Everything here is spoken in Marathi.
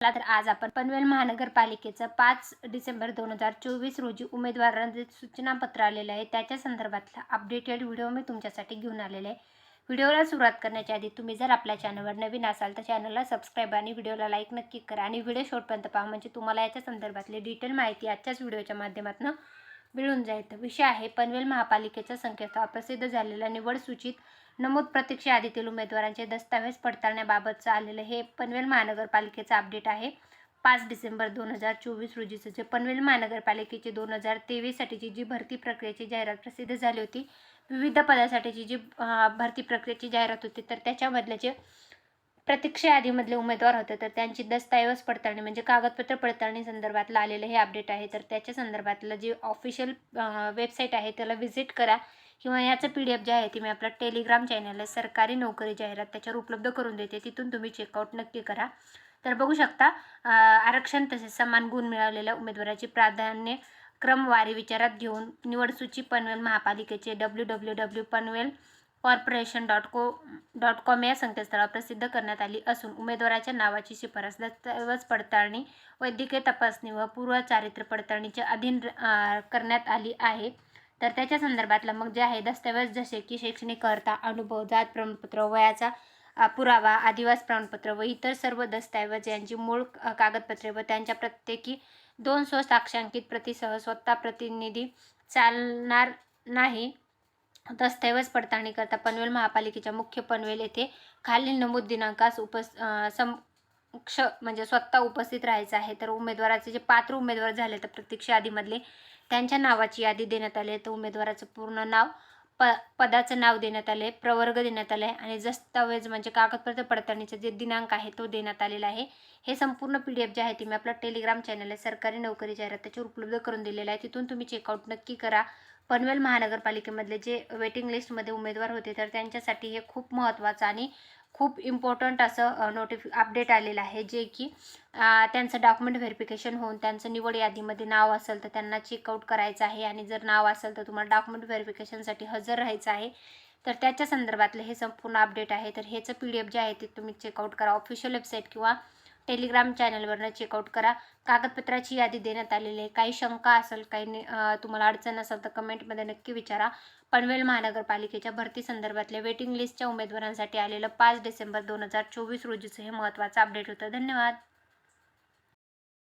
चला तर आज आपण पनवेल महानगरपालिकेचं पाच डिसेंबर दोन हजार चोवीस रोजी उमेदवारांचे सूचनापत्र आलेलं आहे. त्याच्या संदर्भातला अपडेटेड व्हिडिओ मी तुमच्यासाठी घेऊन आलेले आहे. व्हिडिओला सुरुवात करण्याच्या आधी तुम्ही जर आपल्या चॅनलवर नवीन असाल तर चॅनलला सबस्क्राईब आणि व्हिडिओला लाईक नक्की करा. आणि व्हिडिओ शेवटपर्यंत पहा. म्हणजे तुम्हाला याच्या संदर्भातली डिटेल माहिती आजच्याच व्हिडिओच्या माध्यमातून मिळून जाईल. तर विषय आहे पनवेल महापालिकेचा संकेतस्थळ. प्रसिद्ध झालेल्या निवड सूचित नमूद प्रतीक्षा यादीतील उमेदवारांचे दस्तावेज पडताळण्याबाबतचं आलेलं हे पनवेल महानगरपालिकेचं अपडेट आहे. पाच डिसेंबर दोन हजार चोवीस रोजीचं जे पनवेल महानगरपालिकेची दोन हजार तेवीससाठीची जी भरती प्रक्रियेची जाहिरात प्रसिद्ध झाली होती विविध पदासाठीची जी भरती प्रक्रियेची जाहिरात होती तर त्याच्यामधले जे प्रतीक्षा यादीमधले उमेदवार होते तर त्यांची दस्तऐवज पडताळणी म्हणजे कागदपत्र पडताळणी संदर्भातलं आलेलं हे अपडेट आहे. तर त्याच्या संदर्भातलं जे ऑफिशियल वेबसाईट आहे त्याला व्हिजिट करा. किंवा याचं पी डी एफ जे आहे ते मी आपलं टेलिग्राम चॅनलला सरकारी नोकरी जाहिरात त्याच्यावर उपलब्ध करून देते. तिथून तुम्ही चेकआउट नक्की करा. तर बघू शकता आरक्षण तसेच समान गुण मिळालेल्या उमेदवाराची प्राधान्य क्रमवारी विचारात घेऊन निवडसूची पनवेल महापालिकेचे W W W Panvel corporation dot co dot com या संकेतस्थळावर प्रसिद्ध करण्यात आली असून उमेदवाराच्या नावाची शिफारस दस्तऐवज पडताळणी वैद्यकीय तपासणी व पूर्व चारित्र्य पडताळणीच्या अधीन करण्यात आली आहे. तर त्याच्या संदर्भातलं मग जे आहे दस्तऐवज जसे की शैक्षणिक करता अनुभव जात प्रमाणपत्र वयाचा पुरावा आदिवास प्रमाणपत्र व इतर सर्व दस्तऐवज यांची मूळ कागदपत्रे व त्यांच्या प्रत्येकी दोन स्वसाक्षांकित प्रतिसह स्वतः प्रतिनिधी चालणार नाही. दस्तऐवज पडताळणी करता. पनवेल महापालिकेच्या मुख्य पनवेल येथे खालील नमूद दिनांकास उपस अ, म्हणजे स्वतः उपस्थित राहायचं आहे. तर उमेदवाराचे जे पात्र उमेदवार झाले तर प्रत्यक्ष यादीमधले त्यांच्या नावाची यादी देण्यात आली आहे. तर उमेदवाराचं पूर्ण नाव प पदाचं नाव देण्यात आलं आहे प्रवर्ग देण्यात आला आहे आणि दस्तावेज म्हणजे कागदपत्र पडताळणीचा जे दिनांक आहे तो देण्यात आलेला आहे. हे संपूर्ण पी डी एफ जे आहे ते मी आपला टेलिग्राम चॅनल आहे सरकारी नोकरी जाहिरात त्याच्यावर उपलब्ध करून दिलेलं आहे. तिथून तुम्ही चेकआउट नक्की करा. पनवेल महानगरपालिकेमधले जे वेटिंग लिस्टमध्ये उमेदवार होते तर त्यांच्यासाठी हे खूप महत्त्वाचं आणि खूप इम्पॉर्टंट असं नोटिफि अपडेट आलेलं आहे. जे की त्यांचं डॉक्युमेंट व्हेरिफिकेशन होऊन त्यांचं निवड यादीमध्ये नाव असेल तर त्यांना चेकआउट करायचं आहे. आणि जर नाव असेल तर तुम्हाला डॉक्युमेंट व्हेरिफिकेशनसाठी हजर राहायचं आहे. तर त्याच्या संदर्भातलं हे संपूर्ण अपडेट आहे. तर ह्याचं पी डी एफ जे आहे ते तुम्ही चेकआउट करा. ऑफिशियल वेबसाईट किंवा टेलिग्राम चॅनलवरनं चेकआउट करा. कागदपत्राची यादी देण्यात आलेली आहे. काही शंका असेल काही तुम्हाला अडचण असेल तर कमेंटमध्ये नक्की विचारा. पनवेल महानगरपालिकेच्या भरती संदर्भातल्या वेटिंग लिस्टच्या उमेदवारांसाठी आलेलं पाच डिसेंबर दोन हजार चोवीस रोजीचं हे महत्त्वाचं अपडेट होतं. धन्यवाद.